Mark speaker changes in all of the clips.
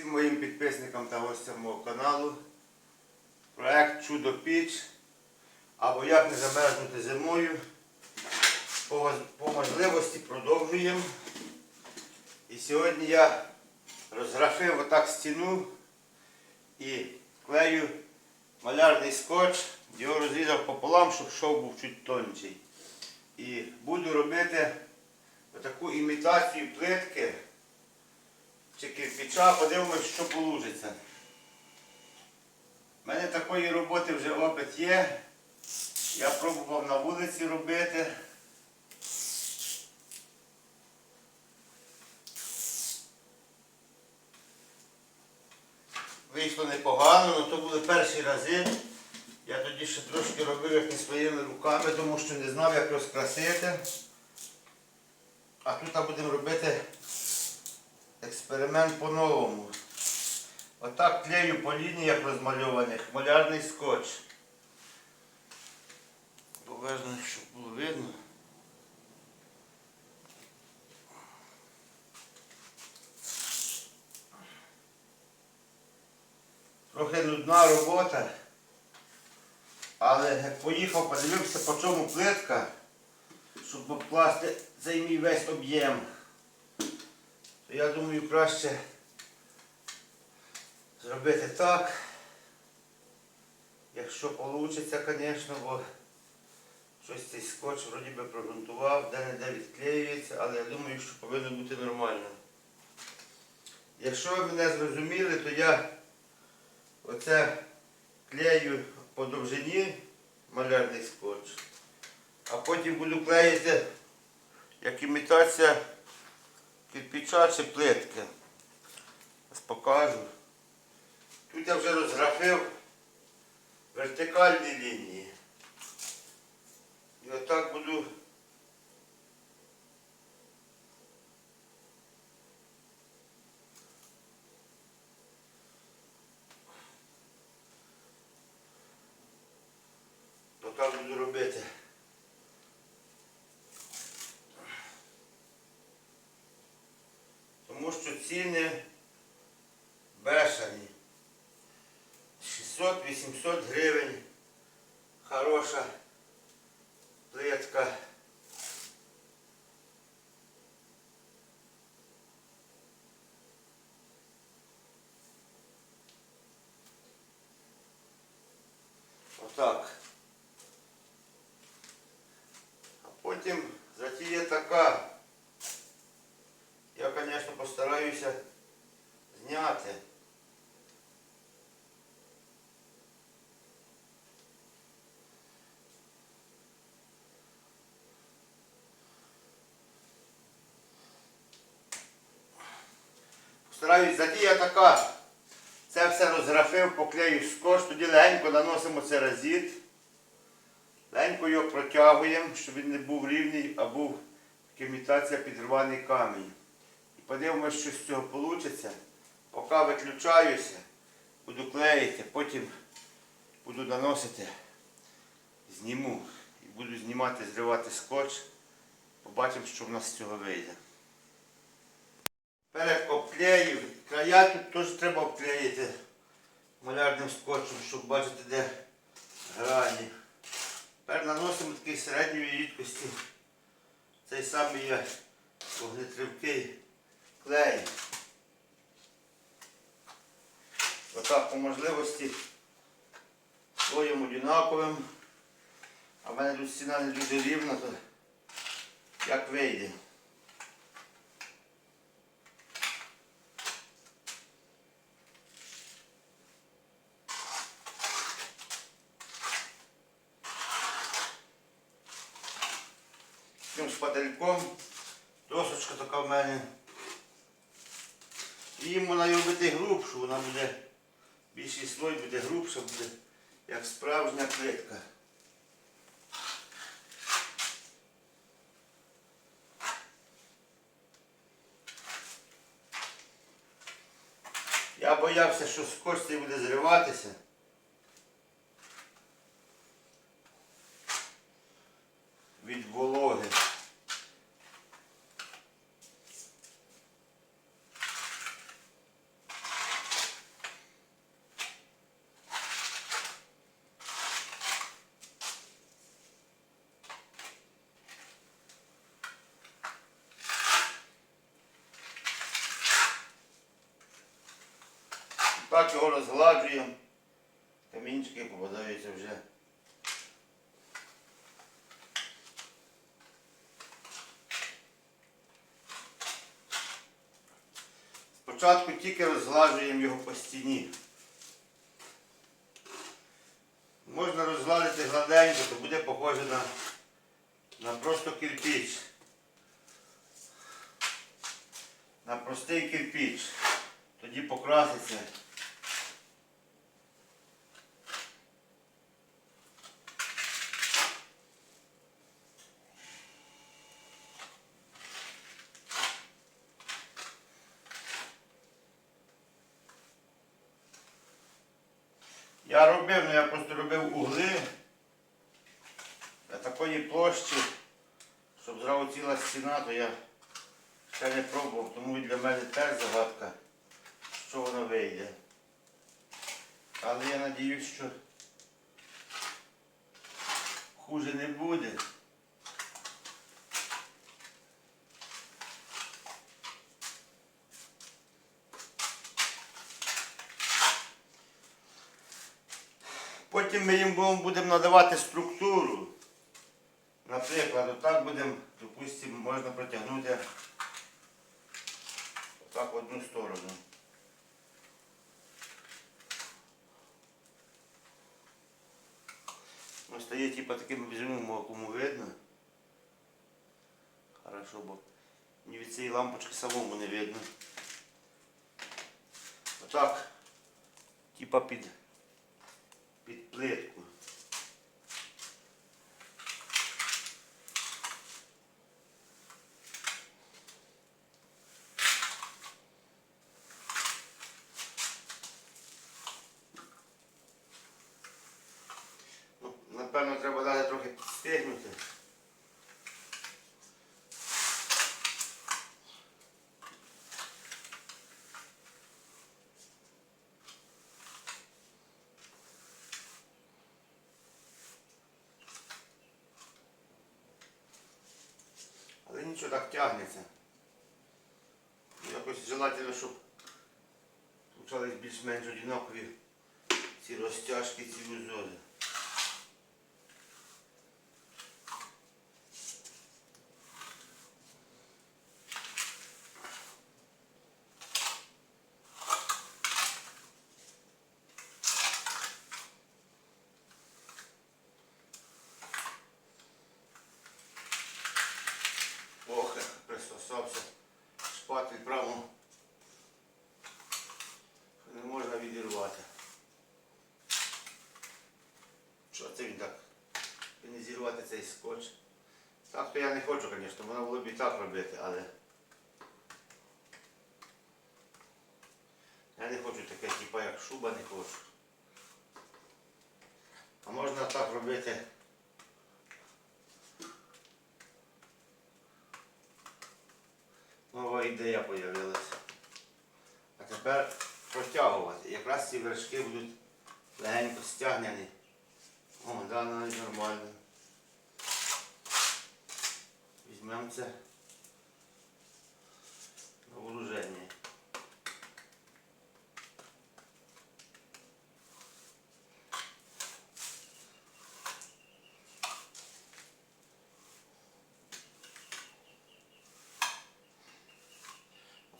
Speaker 1: всім моїм підписникам та гостям мого каналу. Проект Чудо Піч або як не замерзнути зимою. По, по можливості продовжуємо. І сьогодні я розграфив отак стіну і клею малярний скотч, його розрізав пополам, щоб шов був чуть тонший. І буду робити таку імітацію плитки чи кирпича, подивимось, що вийде. У мене такої роботи вже опит є. Я пробував на вулиці робити. Вийшло непогано, але то були перші рази. Я тоді ще трошки робив їх не своїми руками, тому що не знав, як розкрасити. А тут будемо робити експеримент по-новому. Отак клею по лініях розмальованих, малярний скотч. Обережно, щоб було видно. Трохи нудна робота. Але як поїхав, подивився, по чому плитка, щоб обкласти цей мій весь об'єм. Я думаю, краще зробити так. Якщо вийде, звісно, бо щось цей скотч вроді би прогрунтував, де-не-де відклеюється, але я думаю, що повинно бути нормально. Якщо ви мене зрозуміли, то я оце клею по довжині малярний скотч, а потім буду клеїти як імітація кирпича чи плитки. Зараз покажу. Тут я вже розграфив вертикальні лінії. І отак буду отак буду робити. Що ціни бешені. 600-800 гривень. Хороша плитка. Отак. А потім затія така. Я, звісно, постараюся зняти. Стараюсь затія така. Це все розграфив, поклею скотч, тоді легенько наносимо церазит. Легенько його протягуємо, щоб він не був рівний, а був як імітація підриваний камінь. І подивимося, що з цього вийде. Поки виключаюся, буду клеїти, потім буду наносити, зніму і буду знімати, зривати скотч. Побачимо, що в нас з цього вийде. Перед обклею, края тут теж треба обклеїти малярним скотчем, щоб бачити, де грані. Тепер наносимо такий середньої рідкості. Цей самий є вогнетривкий клей. Отак по можливості своїм одинаковим. А в мене тут стіна не дуже рівна, то як вийде. Цим шпательком. Досочка така в мене. Їм вона робити грубшу, вона буде, більший слой буде грубша, буде як справжня плитка. Я боявся, що скотч цей буде зриватися. від Так його розгладжуємо. Камінчики попадаються вже. Спочатку тільки розгладжуємо його по стіні. Можна розгладити гладенько, то буде похоже на, на просто кирпіч. На простий кирпіч. Тоді покраситься. Я робив, ну я просто робив угли для такої площі, щоб зразу ціла стіна, то я ще не пробував, тому для мене теж загадка, що воно вийде. Але я надіюсь, що хуже не буде. Потім ми їм будемо- надавати структуру. Наприклад, отак будемо, допустимо, можна протягнути отак в одну сторону. Ну, стає типа таким безумом, кому видно. Хорошо, бо ні від цієї лампочки самому не видно. Отак, типа під, під плитку. Ну, напевно, треба дати трохи підстигнути. Але нічого так тягнеться. Якось желательно, щоб почались більш-менш одинакові ці розтяжки, ці узори. Ох, як пристосався шпатель прямо. що Не можна відірвати. Що це він так? І не зірвати цей скотч. Так я не хочу, звісно, воно було б і так робити, але. Я не хочу таке, типа як шуба не хочу. А можна так робити. Нова ідея з'явилася. А тепер протягувати. Якраз ці вершки будуть легенько стягнені. О, да, навіть нормально. Візьмемо це на вооруження.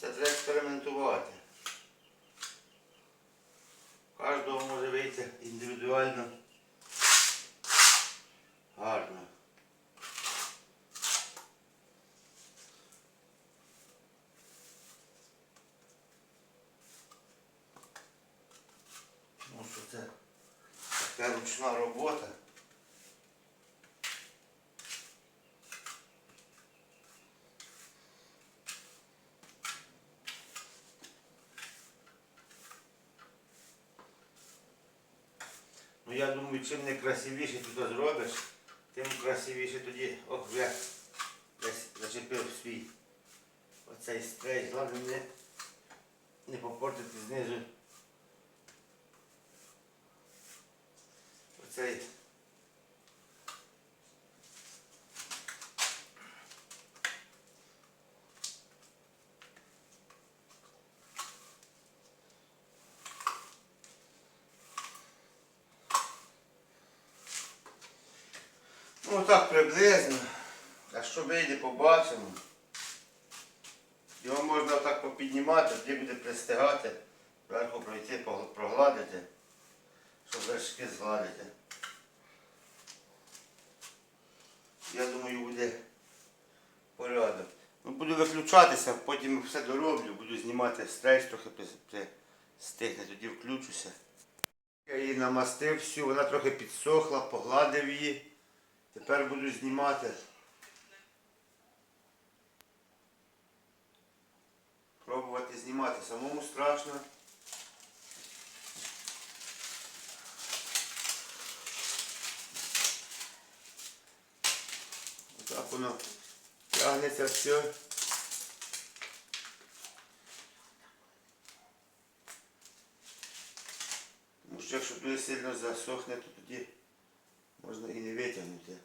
Speaker 1: Це треба експериментувати. Кожного може вийти індивідуально гарно. Тому що це така ручна робота. Я думаю, чим не красивіше ти зробиш, тим красивіше тоді. Ох, десь зачепив свій оцей стрейч. Головне не, не попортити знизу. Оцей. Ну так приблизно. А що вийде, побачимо. Його можна так попіднімати, тоді буде пристигати, зверху пройти, прогладити, щоб вершки згладити. Я думаю, буде порядок. Ну, буду виключатися, потім все дороблю, буду знімати стрейч, трохи при, при тоді включуся. Я її намастив всю, вона трохи підсохла, погладив її. Тепер буду знімати. Пробувати знімати самому страшно. Отак воно тягнеться все. Тому що якщо дуже сильно засохне, то тоді можна і не витягнути.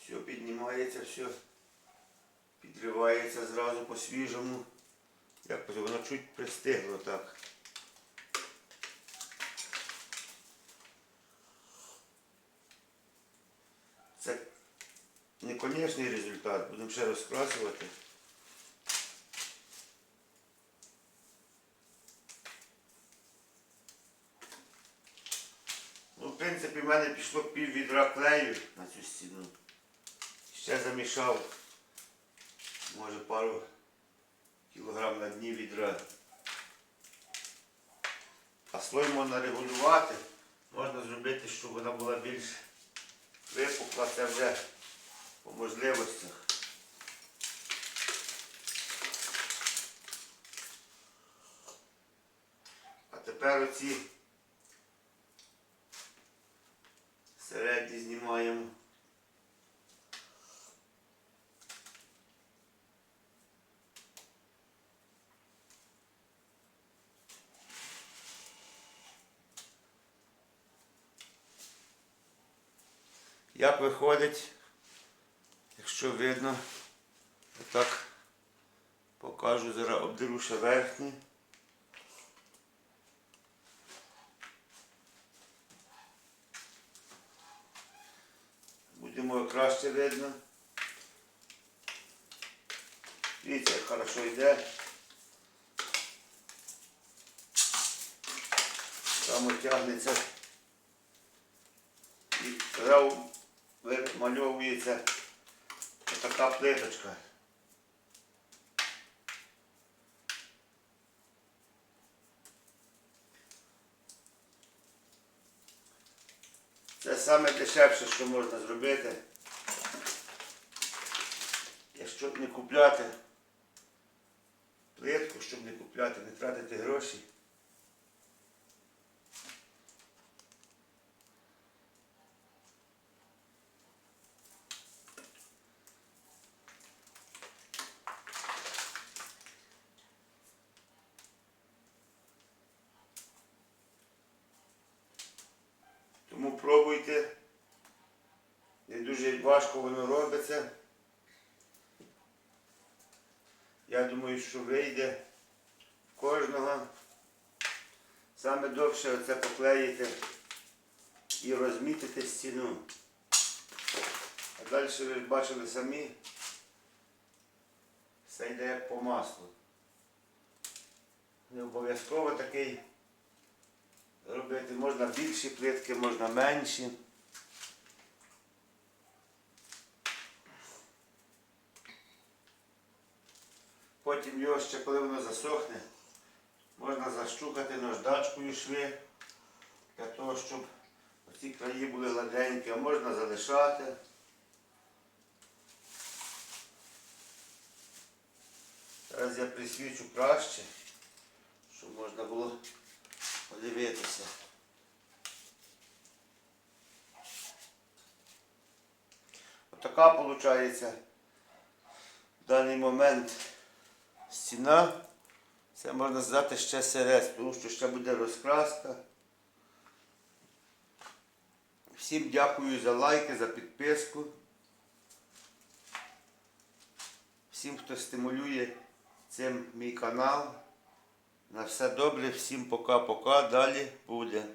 Speaker 1: Все піднімається, все підривається зразу по-свіжому. Як би воно чуть пристигло так. Це не конечний результат, будемо ще розкрасувати. Ну, в принципі, в мене пішло пів відра клею на цю стіну. Ще замішав, може, пару кілограм на дні відра. А слой можна регулювати, можна зробити, щоб вона була більш випукла, це вже по можливостях. А тепер оці середні знімаємо. Як виходить, якщо видно, отак покажу, зараз обдеру ще верхній. Будемо краще видно. Дивіться, як хорошо йде. Там тягнеться і зразу вимальовується така плиточка. Це саме дешевше, що можна зробити. Якщо не купляти плитку, щоб не купляти, не тратити гроші. Тому пробуйте. Не дуже важко воно робиться. Я думаю, що вийде в кожного. Саме довше оце поклеїти і розмітити стіну. А далі ви бачили самі. Все йде як по маслу. Не обов'язково такий робити. Можна більші плитки, можна менші. Потім його ще, коли воно засохне, можна защукати наждачкою шви, для того, щоб ці краї були гладенькі, а можна залишати. Зараз я присвічу краще, щоб можна було подивитися. Отака виходить в даний момент стіна. Це можна здати ще серед, тому що ще буде розкраска. Всім дякую за лайки, за підписку. Всім, хто стимулює цим мій канал. На все добре, всім пока-пока. Далі буде.